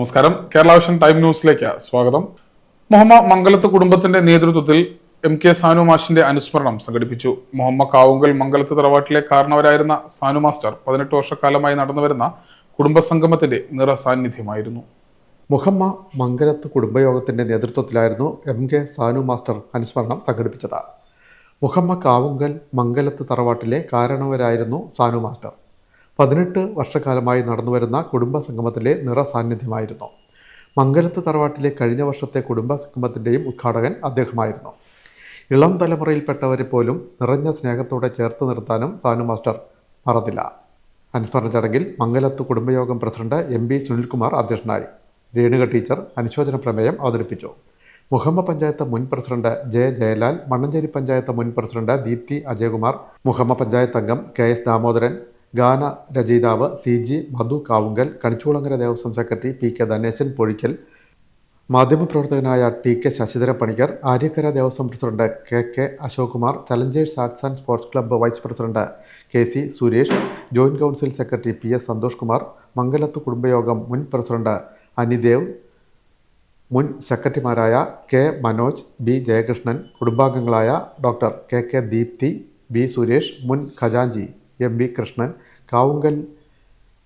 നമസ്കാരം. Kerala vision time ന്യൂസിലേക്ക് സ്വാഗതം. മുഹമ്മ മംഗലത്ത് കുടുംബത്തിന്റെ നേതൃത്വത്തിൽ എം കെ സാനു മാഷിന്റെ അനുസ്മരണം സംഘടിപ്പിച്ചു. മുഹമ്മ കാവുങ്കൽ മംഗലത്ത് തറവാട്ടിലെ കാരണവരായിരുന്ന സാനു മാസ്റ്റർ പതിനെട്ട് വർഷക്കാലമായി നടന്നുവരുന്ന കുടുംബ കുടുംബസംഗമത്തിന്റെ നിറസാന്നിധ്യമായിരുന്നു മുഹമ്മ മംഗലത്ത് കുടുംബയോഗത്തിന്റെ നേതൃത്വത്തിലായിരുന്നു എം കെ സാനു മാസ്റ്റർ അനുസ്മരണം സംഘടിപ്പിച്ചത്. മുഹമ്മ കാവുങ്കൽ മംഗലത്ത് തറവാട്ടിലെ കാരണവരായിരുന്നു സാനു മാസ്റ്റർ. പതിനെട്ട് വർഷക്കാലമായി നടന്നുവരുന്ന കുടുംബ സംഗമത്തിലെ നിറസാന്നിധ്യമായിരുന്നു മംഗലത്ത് തറവാട്ടിലെ കഴിഞ്ഞ വർഷത്തെ കുടുംബ സംഗമത്തിന്റെയും ഉദ്ഘാടകൻ അദ്ദേഹമായിരുന്നു. ഇളം തലമുറയിൽപ്പെട്ടവരെ പോലും നിറഞ്ഞ സ്നേഹത്തോടെ ചേർത്ത് നിർത്താനും സാനു മാസ്റ്റർ മറന്നില്ല. അനുസ്മരണ ചടങ്ങിൽ മംഗലത്ത് കുടുംബയോഗം പ്രസിഡന്റ് എം ബി സുനിൽകുമാർ അധ്യക്ഷനായി. രേണുക ടീച്ചർ അനുശോചന പ്രമേയം അവതരിപ്പിച്ചു. മുഹമ്മ പഞ്ചായത്ത് മുൻ പ്രസിഡന്റ് ജെ ജയലാൽ മണ്ണഞ്ചേരി പഞ്ചായത്ത് മുൻ പ്രസിഡന്റ് ദീപ്തി അജയകുമാർ മുഹമ്മ പഞ്ചായത്ത് അംഗം കെ എസ് ദാമോദരൻ ഗാന രചയിതാവ് C G Madhu Kavungal Kanichukulangara Devaswom secretary P K Dhaneshan Pozhikkal മാധ്യമപ്രവർത്തകനായ T K Sasidhara Panicker Aryakkara Devaswom president K K Ashok Kumar challengers arts and sports club vice president K C Suresh joint council secretary P S Santhosh Kumar Mangalath കുടുംബയോഗം മുൻ president Anidev മുൻ സെക്രട്ടറിമാരായ K Manoj B Jayakrishnan കുടുംബാംഗങ്ങളായ doctor K K Deepthi B Suresh മുൻ ഖജാഞ്ചി M V Krishnan Kavungal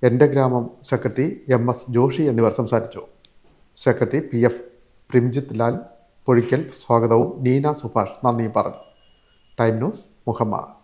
എന്റെ ഗ്രാമം secretary M S Joshi എന്നിവർ സംസാരിച്ചു. Secretary P F Primjith Lal Pozhikkal സ്വാഗതവും നീന സുഭാഷ് നന്ദിയും പറഞ്ഞു. Time news Muhammad.